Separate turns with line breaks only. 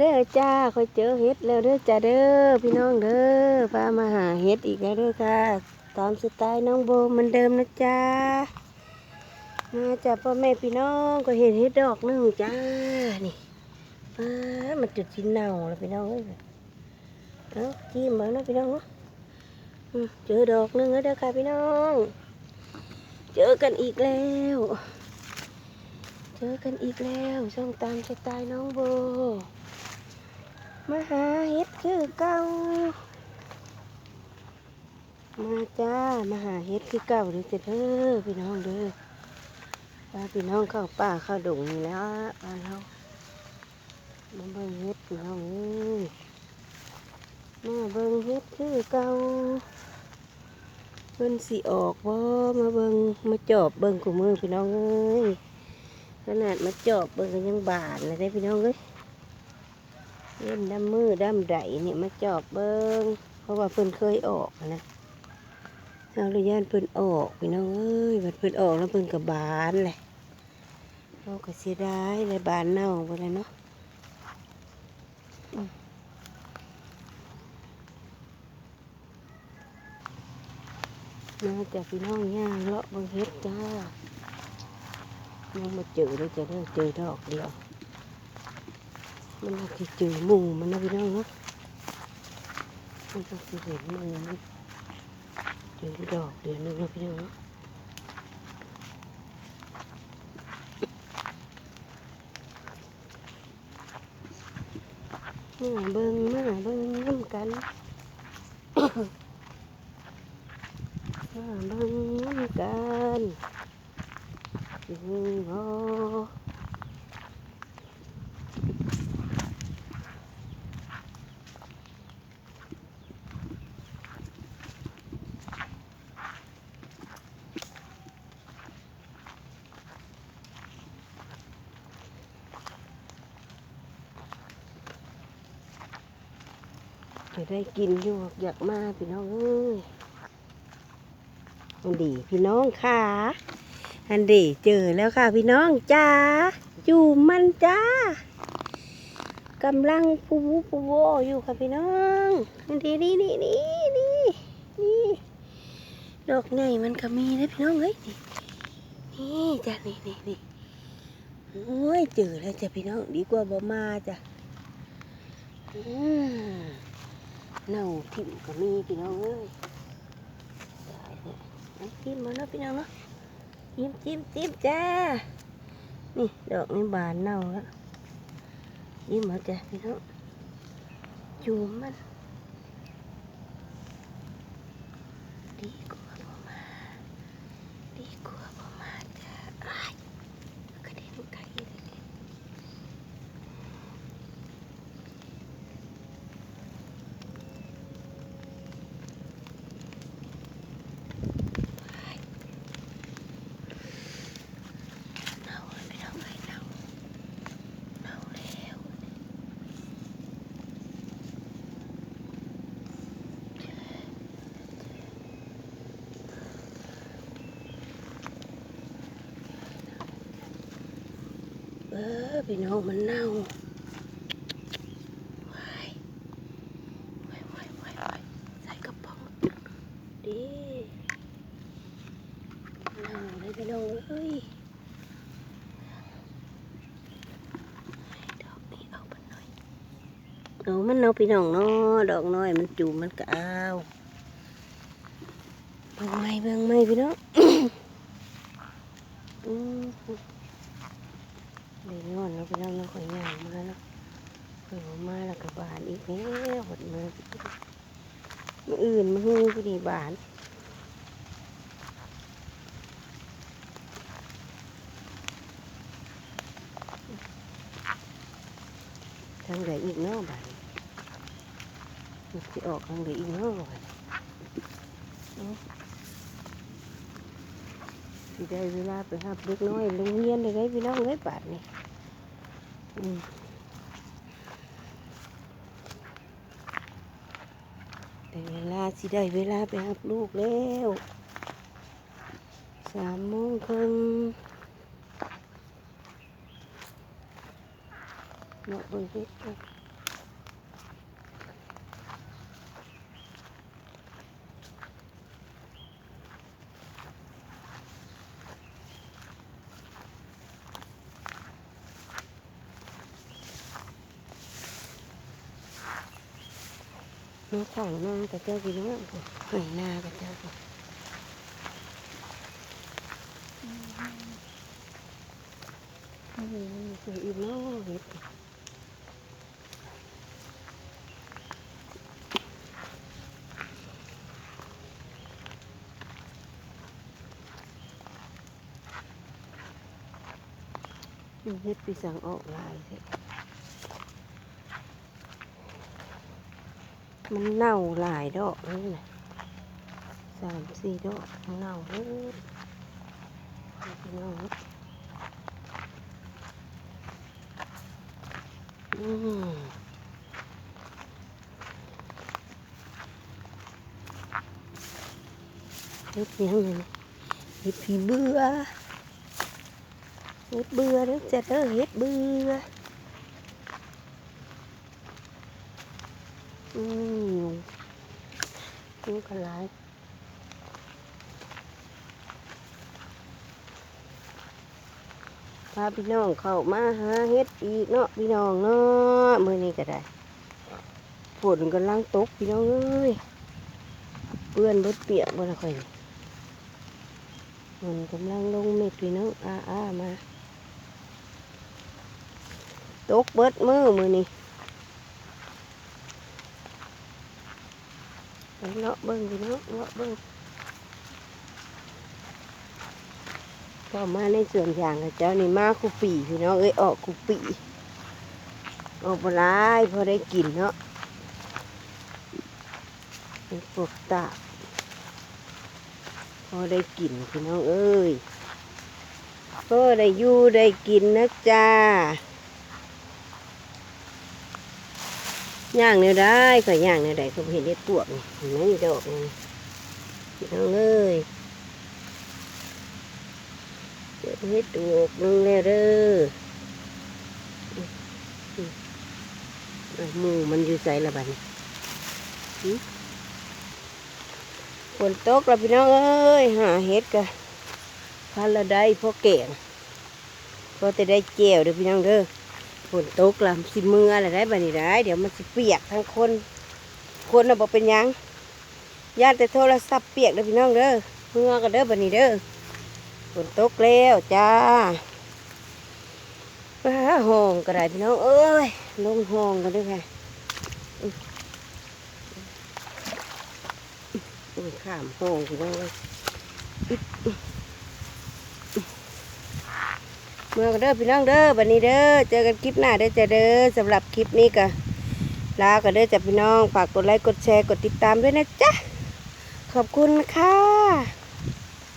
เด้อจ้าคอยเจอเฮ็ดแล้วเด้อจ้าเด้อพี่น้องเด้อพามาหาเฮ็ดอีกแล้วเด้อค่ะ ตามสไตล์น้องโบเหมือนเดิมนะจ้ามาจากพ่อแม่พี่น้องก็เห็นเฮ็ดดอกหนึงจ้านี่ป้ามันจุดชิ้นเน่าแล้วพี่น้องเอ้ยเอาจิ้มมาเนาะพี่น้องเนาะอืมเจอดอกหนึงแล้วเด้อค่ะพี่น้อง เจอกันอีกแล้วเจอกันอีกแล้ว ช่องตามสไตล์น้องโบ มาหาเฮ็ดคือเก่ามาจ้ามาหาเฮ็ดคือเก่าเด้อจ้ะเด้อพี่น้องเด้อป้าพี่น้องเข้าป่าเข้าดงนี่แล้วบ้านเรามาเบิ่งเฮ็ดพี่น้องเอ้ยมาเบิ่งเฮ็ดคือเก่าเพิ่นสิออกบ่มาเบิ่งมาจอบเบิ่งกูมือพี่น้องเอ้ยขนาดมาจอบเบิ่งก็ยังบานเลยได้พี่น้องเอ้ย เล่นดำมือดำไดเนี่ยมาจอบเบิ่งเพราะว่าเพิ่นเคยออกนะเอาเลยย่านเพิ่นออกพี่น้องเอ้ยบัดเพิ่นออกแล้วเพิ่นก็บบานเลยเราก็เสียดายเลยบานเน่าไปเลยเนาะอืมาจากพี่น้องย่างเลาะบิ่งเฮ็ดจ้ายังมาเจอเลยจะได้เจอดอกเดียว มันน่าจะเจอหมูมันนะพี่น้องเนาะมันต้องสิเห็นหมูมันเจอดอกเดียวนึงนะพี่น้องเนาะมาเบิ้งมาเบิ้งน้ำกันมาเบิ้งน้ำกันอืมโอ้จะได้กินอยู่อยากมาพี่น้องเอ้ยอันดีพี่น้องค่ะ อันดีเจอแล้วค่ะพี่น้องจ้าอยู่มันจ้ากำลังปูปูโวอยู่ค่ะพี่น้องอันดีนี่นี่นี่นี่นี่ดอกไงมันก็มีนะพี่น้องเอ้ยนี่นี่จ้ะนี่นี่นี่โอ้ยเจอแล้วจ้ะพี่น้องดีกว่าบ่มาจ้ะอืม เน่าทิ่มก็มีพี่น้องเอ้ยได้เลยไอ้ทิ่มมาเนาะพี่น้องเนาะจิ้มจิ้มจิ้มจ้า นี่ดอกนี้บานเน่าแล้วจิ้มมาจ้ะพี่น้องจูมมัน ดีกว่าบ่มา ดีกว่าบ่มาจ้ะอ้ายกระเด็นไกลเลยเนี่ยอ้าย เน่าเลยไม่เน่าเลยเน่าเน่าแล้ว เออพี่น้องมันเน่าว้ายว้ายว้ายว้ายว้ายใส่กระป๋องดีเน่าเลยพี่น้องเอ้ยดอกนี้เอาไปหน่อยเอามันเอาพี่น้องเนาะดอกน้อยมันจูมันก็เอาเบิ่งไม่เบิ่งไม่พี่น้อง เดี๋ยนอนแล้วพี่น้องน้องข่อยย่างมาแล้วเพิ่อามาแล้วก็บบานอีกแล้วหดมือมืออื่นมาหูพอดีบานทางไหนอีกเนาะบานมันจะออกทางไหนอีกเนาะบานเอา สิได้เวลาไปหับเด็กน้อยโรงเรียนเลยได้พี่น้องเลยบาทนี่อืมได้เวลาสิได้เวลาไปหับลูกแล้วสามโมงครึ่งเนาะเบิ่งเน้องข้างน้ากับเจ้าพี่น้องหอยนากับเจ้าอืมสวยอีกเนาะเห็ดนี่เห็ดปีสังออกลายสิ มันเน่าหลายดอกเลยนะสามสี่ดอกมันเน่าเลยนี่พี่น้องอืมเฮ็ดยังไงเฮ็ดผีเบื่อเฮ็ดเบื่อเด้อจ้ะเด้อเฮ็ดเบื่อ อืมยุงกันหลายพาพี่น้องเข้ามาหาเฮ็ดอีกเนาะพี่น้องเนาะมื้อนี้ก็ได้ฝนกำลังตกพี่น้องเอ้ยเปื้อนรถเปียกบ่ละค่อยมันกำลังลงเม็ดพี่น้องอ้าอามาตกเบิดมือมือนี่ไป เลาะเบิ้งพี่น้องเลาะเบิ้งก็มาในส่วนอย่างกับเจ้านี่มาคุปีพี่น้องเอ้ยออกคุปีออกปลายพอได้กินเนาะเป็นปกตาพอได้กินพี่น้องเอ้ยพอได้อยู่ได้กินนะจ้า ย่างเนื้อได้ก็ย่างเนื้อได้ก็เห็นเด็ดปวกนี่เห็นไหมนี่ดอกนี่น้องเอ้ยเด็ดเฮ็ดดอกนึงแล้วเด้อเอาหมูมันอยู่ใส่ละบัดนี้หึฝนตกแล้วพี่น้องเอ้ยหาเฮ็ดกะพันละได้พ่อแก่งพอจะได้แก้วเด้อพี่น้องเด้อ ฝนตกละสิมืออะไรได้บัดนี้ได้ เดี๋ยวมันสิเปียกทั้งคน คนน่ะบอกเป็นยังญาติแต่โทรศัพท์เปียกเด้อพี่น้องเด้อมือกันเด้อบัดนี้เด้อฝนตกแล้วจ้าป้าห้องก็ได้พี่น้องเอ้ยลงห้องกันด้วยค่ะข้ามห้องพี่น้องเลย เมื่อกันเด้อพี่น้องเด้อวันนี้เด้อเจอกันคลิปหน้าเด้จะเด้อสำหรับคลิปนี้ก็ลากันเด้อจ้ะพี่น้องฝากกดไลค์กดแชร์กดติดตามด้วยนะจ๊ะขอบคุณค่ะ